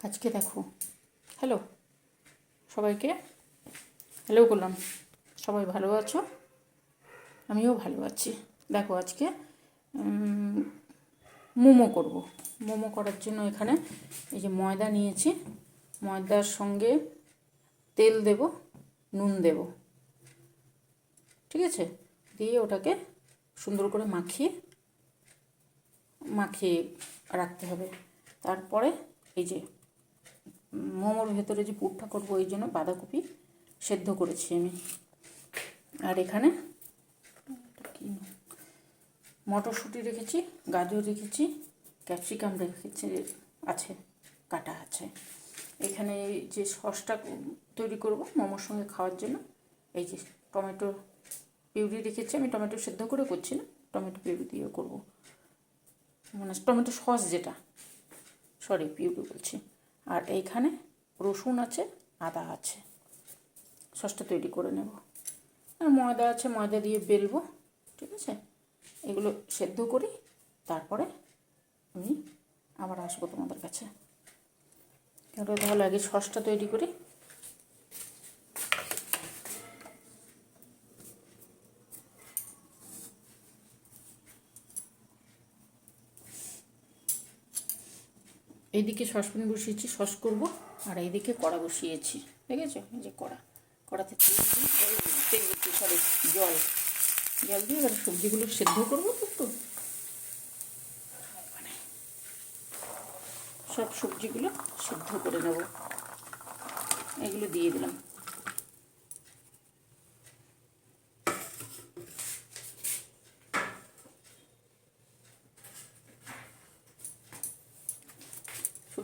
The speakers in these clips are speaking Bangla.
আজকে দেখো। হ্যালো সবাইকে? হ্যালো করলাম। সবাই ভালো আছো? আমিও ভালো আছি। দেখো আজকে মোমো করব। মোমো করার জন্য এখানে এই যে ময়দা নিয়েছি। ময়দার সঙ্গে তেল দেব, নুন দেব। ঠিক আছে? দিয়ে ওটাকে সুন্দর করে মাখিয়ে মাখিয়ে রাখতে হবে। তারপরে এই যে মোমোর ভেতরে যে পুরটা করব, ওই জন্য বাঁধাকপি সেদ্ধ করেছি আমি। আর এখানে মটরশুঁটি রেখেছি, গাজর রেখেছি, ক্যাপসিকাম রেখেছি, আছে, কাটা আছে। এখানে যে সসটা তৈরি করব মোমোর সঙ্গে খাওয়ার জন্য, এই যে টমেটো পিউরি রেখেছি আমি, টমেটো সেদ্ধ করে করছি না, টমেটো পিউরি দিয়ে করব। মানে টমেটো সস যেটা, সরি, পিউরি বলছি। আর এইখানে রসুন আছে, আদা আছে। সসটা তৈরি করে নেব। আর ময়দা আছে, ময়দা দিয়ে বেলবো, ঠিক আছে? এগুলো সেদ্ধ করি, তারপরে আমি আবার আসব তোমাদের কাছে। তাহলে আগে সসটা তৈরি করি। এইদিকে সসপ্যান বসিয়েছি, সস করব, আর এইদিকে কড়া বসিয়েছি ঠিক এই যে কড়া, কড়াতে তেল দিচ্ছি সরি, জল জল দিয়ে এবার সবজিগুলো সেদ্ধ করব তো একটু। মানে সব সবজিগুলো সেদ্ধ করে নেব। এগুলো দিয়ে দিলাম।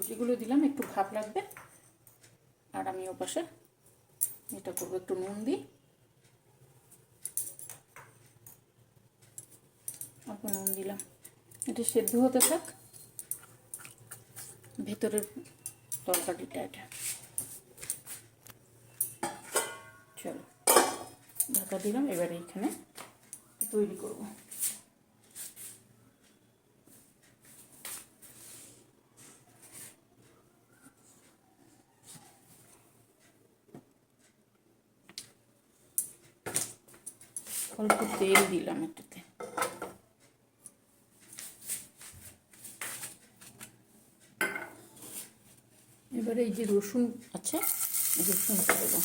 সবজিগুলো দিলাম, একটু ভাপ লাগবে। আর আমি ও পাশে এটা করব, একটু নুন দিই। অল্প নুন দিলাম। এটা সেদ্ধ হতে থাক। ভেতরের তরকারিটা এটা। চলো, ঢাকা দিলাম, এবারে এখানে তৈরি করব। অল্প তেল দিলাম এটাতে এবারে এই যে রসুন আছে, রসুন দেবো।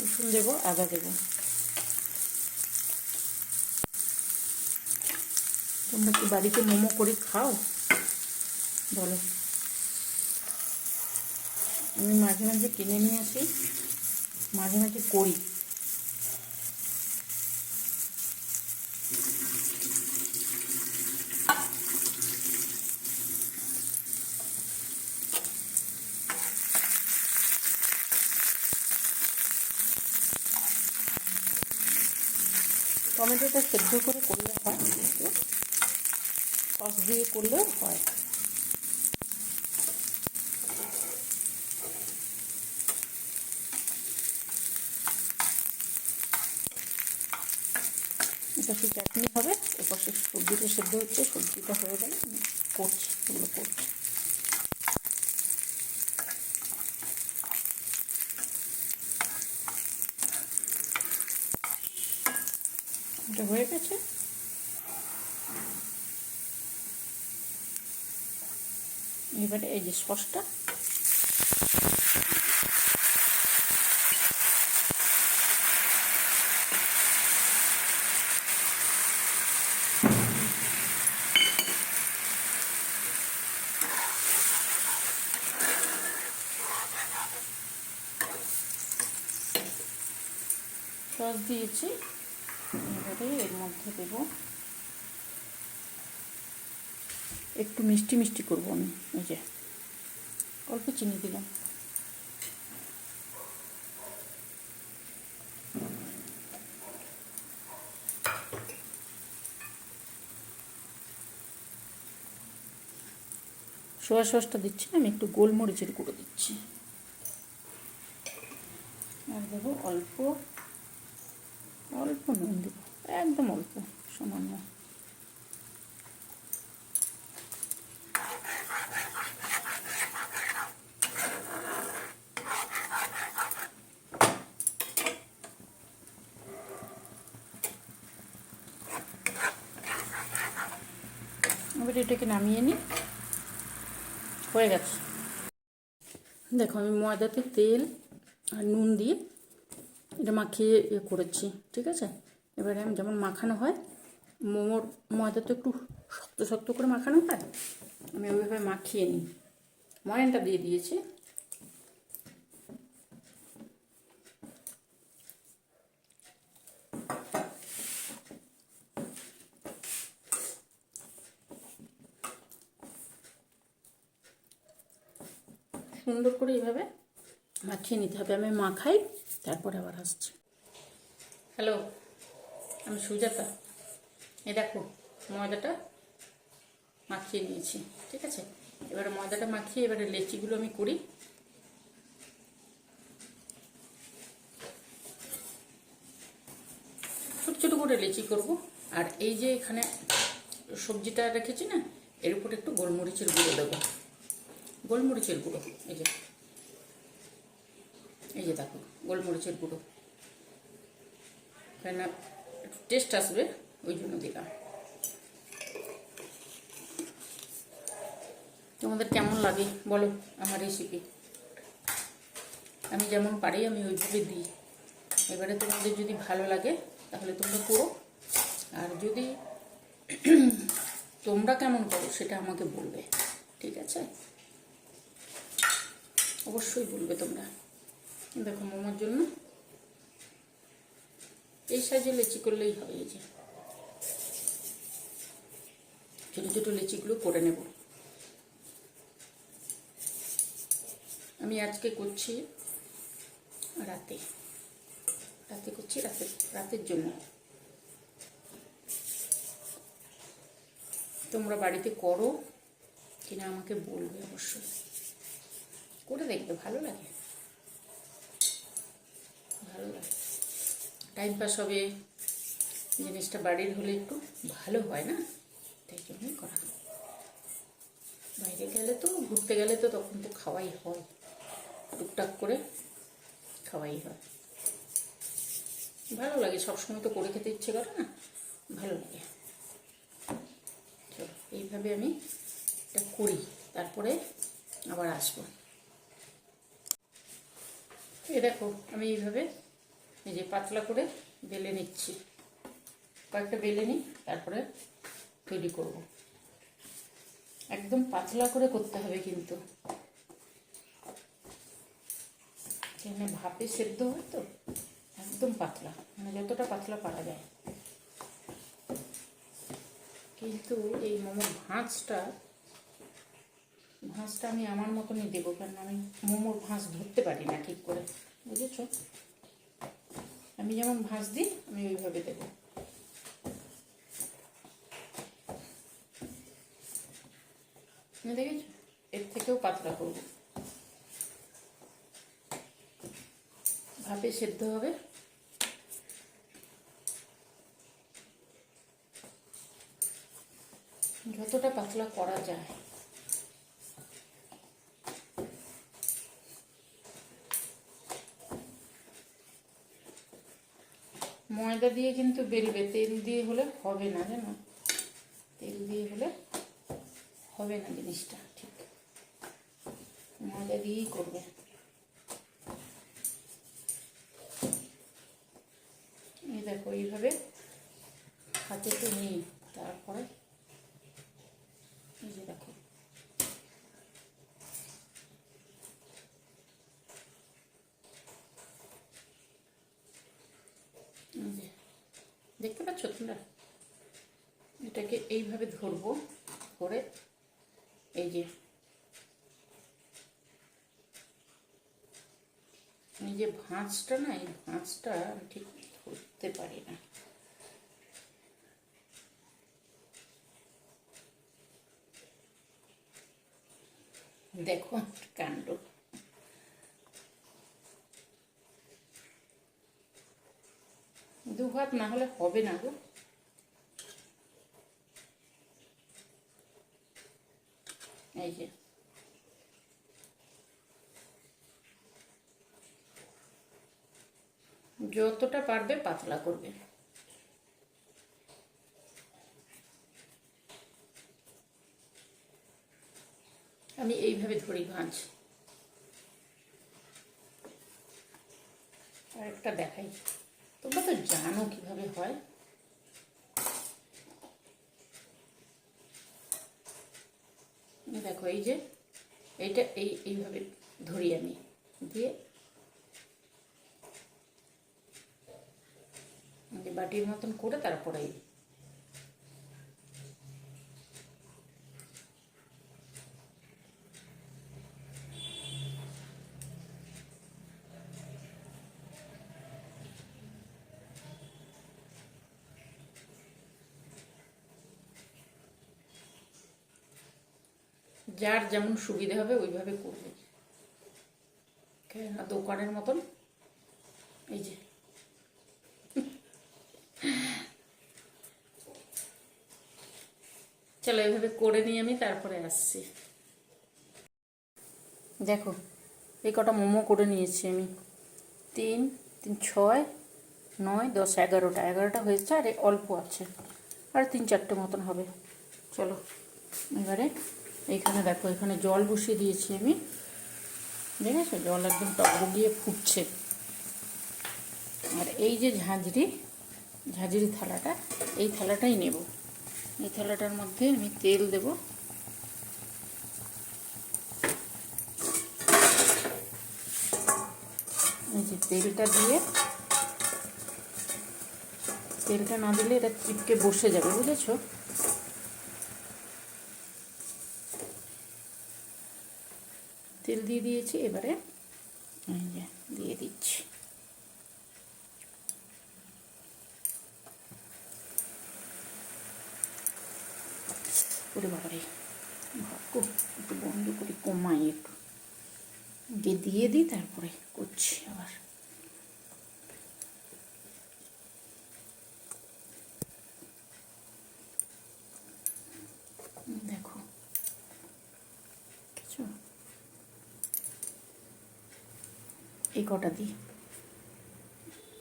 রসুন দেবো, আদা দেবো। তোমরা কি বাড়িতে মোমো করে খাও? বলো। আমি মাঝে মাঝে কিনে নিয়ে আসি, মাঝে মাঝে করি। টমেটোটা সেদ্ধ করে করলে হয় সস দিয়ে করলেও হয় এটা কি চাটনি হবে এপাশে সবজিটা সেদ্ধ হচ্ছে সবজিটা হয়ে গেলে করছি এগুলো করছি। হয়ে গেছে। এবারে এই যে সসটা সস দিয়েছি। এবারে এর মধ্যে দেব একটু মিষ্টি মিষ্টি করব আমি, এই যে অল্প চিনি দিলাম। সোয়া সসটা দিচ্ছি না, আমি একটু গোলমরিচের গুঁড়ো দিচ্ছি। আর দেবো অল্প অল্প নুন দেবো। এক একদম অল্প সামান্য এটাকে নামিয়ে নিই। হয়ে গেছে। দেখো, আমি ময়দাতে তেল আর নুন দিয়ে এটা মাখিয়ে ইয়ে করেছি, ঠিক আছে? এবারে আমি যেমন মাখানো হয়, মোমোর ময়দা তো একটু শক্ত শক্ত করে মাখানো হয়, আমি ওইভাবে মাখিয়ে নিই। ময়নটা দিয়ে দিয়েছি। সুন্দর করে এইভাবে মাখিয়ে নিতে হবে। আমি মাখাই তারপরে আবার আসছি। হ্যালো, আমি সুজাতা। এ দেখো, ময়দাটা মাখিয়ে নিয়েছি, ঠিক আছে? এবারে ময়দাটা মাখিয়ে এবারে লেচিগুলো আমি করি। ছোট ছোট করে লেচি করব। আর এই যে এখানে সবজিটা রেখেছি না, এর উপর একটু গোলমরিচের গুঁড়ো দেবো। গোলমরিচের গুঁড়ো, এই যে। এই যে দেখো, গোলমরিচের গুঁড়ো। কেন একটু টেস্ট আসবে, ওই জন্য দিলাম। তোমাদের কেমন লাগে বলো আমার রেসিপি আমি যেমন পারি, আমি ওইভাবে দিই। এবারে তোমাদের যদি ভালো লাগে, তাহলে তোমরা করো। আর যদি তোমরা কেমন করো, সেটা আমাকে বলবে, ঠিক আছে? অবশ্যই বলবে তোমরা। দেখো মোমোর জন্য। এই সাইজে লেচি করলেই হবে এই যে। ছোটো ছোটো লেচিগুলো করে নেব। আমি আজকে করছি রাতে। রাতে করছি রাতে, রাতের জন্য। তোমরা বাড়িতে করো, কিনা আমাকে বলবে অবশ্যই। করে দেখবে, ভালো লাগে। ভালো লাগে টাইম পাস হবে। জিনিসটা বাড়ির হলে একটু ভালো হয় না? তাই জন্যই করা। বাইরে গেলে তো, ঘুরতে গেলে তো তখন তো খাওয়াই হয়। টুকটাক করে খাওয়াই হয়। ভালো লাগে, সবসময় তো করে খেতে ইচ্ছে করে না? ভালো লাগে। চলো, এইভাবে আমি এটা করি। তারপরে আবার আসব। এই দেখো, আমি এইভাবে এই যে পাতলা করে বেলে নিচ্ছি। কয়েকটা বেলে নিই, তারপরে তৈরি করব। একদম পাতলা করে করতে হবে কিন্তু। এখানে ভাপে সেদ্ধ হয় তো? একদম পাতলা মানে যতটা পাতলা পারা যায়। কিন্তু এই মোমোর ভাঁজটা ভাঁজটা আমি আমার মতনই দেবো, কারণ আমি মোমোর ভাঁজ ধরতে পারি না ঠিক করে। বুঝেছ? আমি যেমন ভাঁজ দিই আমি ওইভাবে দেবো। দেখেছ? এর থেকেও পাতলা করব। ভাপে সেদ্ধ হবে। যতটা পাতলা করা যায়। ময়দা দিয়ে কিন্তু বেলবে তেল দিয়ে হলে হবে না, জানো? তেল দিয়ে হলে হবে না জিনিসটা, ঠিক। ময়দা দিয়েই করবে। এই দেখো, এইভাবে হাতে তো নেই তারপরে এই যে দেখো এই যে দেখতে পাচ্ছ তোমরা এটাকে এইভাবে ধরবো করে, এই যে এই যে ভাঁজটা না, এই ভাঁজটা ঠিক ধরতে পারি না। দেখো কাণ্ড। কিন্তু ভাত না হলে হবে না গো। এই যে। যতটা পারবে পাতলা করবে। আমি এইভাবে ধরি ভাঁজ। আর একটা দেখাই। তোমরা তো জানো কীভাবে হয়। দেখো এই যে এইটা এই এইভাবে ধরি আমি দিয়ে বাটির মতন করে তারপরে এই যার যেমন সুবিধে হবে, ওইভাবে করবে। কেননা দোকানের মতন, এই যে। চলো এইভাবে করে নিয়ে আমি, তারপরে আসছি। দেখো, এই কটা মোমো করে নিয়েছি আমি। তিন তিন, ছয়, নয়, দশ, এগারোটা। এগারোটা হয়েছে আর অল্প আছে। আর তিন, চারটে মতন হবে। চলো, এবারে এইখানে দেখো, এখানে জল বসিয়ে দিয়েছি আমি। দেখেছ? জল একদম টকবগিয়ে ফুটছে। আর এই যে ঝাঁঝরি ঝাঁঝরি থালাটা, এই থালাটাই নেব। এই থালাটার মধ্যে আমি তেল দেব। এই যে তেলটা দিয়ে, তেলটা না দিলে এটা চিপকে বসে যাবে, বুঝেছ? তেল দিয়ে দিয়েছি, এবারে দিয়ে দিচ্ছি। ওরে বাবারে, ভাগ্য, একটু বন্ধ করি কমাই একটু। দিয়ে দিই, তারপরে করছি আবার দেখো কিছু এই কটা দিই।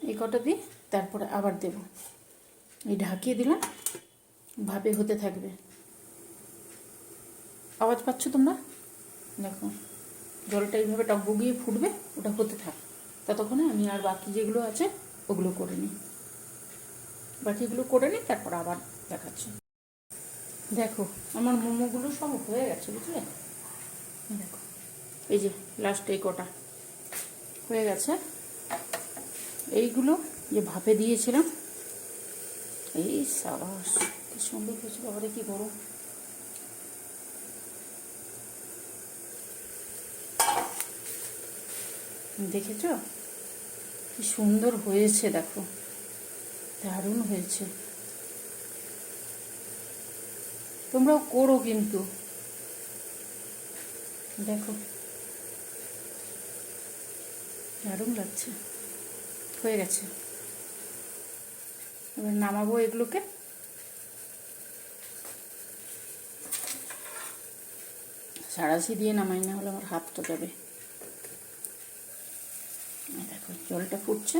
এই কটা দিই, তারপরে আবার দেব। এই ঢাকিয়ে দিলাম ভাবে হতে থাকবে। আওয়াজ পাচ্ছ তোমরা? দেখো, জলটা এইভাবে টকবগিয়ে ফুটবে, ওটা হতে থাক। ততক্ষণে আমি আর বাকি যেগুলো আছে, ওগুলো করে নিই। বাকিগুলো করে নিই, তারপর আবার দেখাচ্ছি। দেখো, আমার মোমোগুলো সব হয়ে গেছে, বুঝলে? দেখো, এই যে লাস্ট এই কটা। হয়ে গেছে। এইগুলো যে ভাপে দিয়েছিলাম, এই সাবাস, কি সুন্দর হয়েছে বাবারে, কি বড় দেখেছ? কি সুন্দর হয়েছে, দেখো। দারুণ হয়েছে। তোমরাও করো কিন্তু। দেখো। দারুণ লাগছে। হয়ে গেছে। এবার নামাবো এগুলোকে। সারাশি দিয়ে নামাই, না হলে আমার হাতটা যাবে। দেখো, জলটা ফুটছে।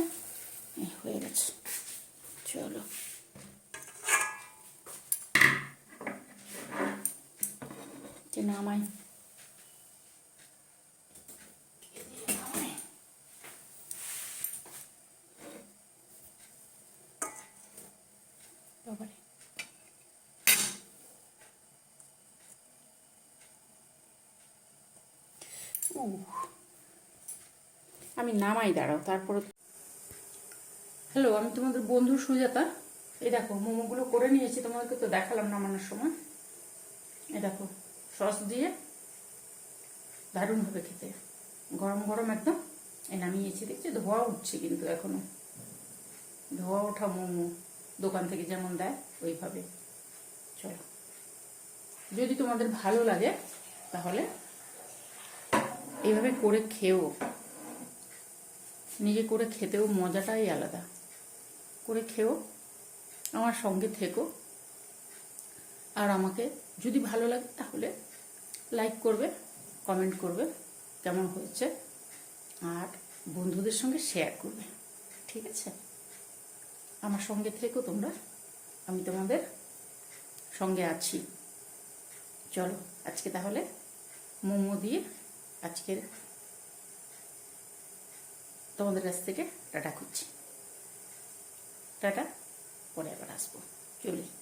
হয়ে গেছে। চলো। নামাই বাবারে উহ আমি নামাই, দাঁড়াও, তারপরে হ্যালো আমি তোমাদের বন্ধু সুজাতা। এই দেখো, মোমোগুলো করে নিয়েছি, তোমাদেরকে তো দেখালাম নামানোর সময়। এই দেখো, সস দিয়ে দারুণ হবে খেতে। গরম গরম একদম। এই নামিয়েছি, দেখছি ধোয়া উঠছে কিন্তু এখনও। ধোয়া ওঠা মোমো, দোকান থেকে যেমন দেয়, ওইভাবে। চলো। যদি তোমাদের ভালো লাগে, তাহলে এইভাবে করে খেও নিজে করে খেতেও মজাটাই আলাদা। করে খেও, আমার সঙ্গে থেকো। আর আমাকে যদি ভালো লাগে তাহলে লাইক করবে কমেন্ট করবে, কেমন হয়েছে। আর বন্ধুদের সঙ্গে শেয়ার করবে, ঠিক আছে? আমার সঙ্গে থেকো তোমরা, আমি তোমাদের সঙ্গে আছি। চলো, আজকে তাহলে মোমো দিয়ে আজকের তোমাদের কাছ থেকে টাটা খুঁজছি। টাটা পরে আবার আসব। চলি।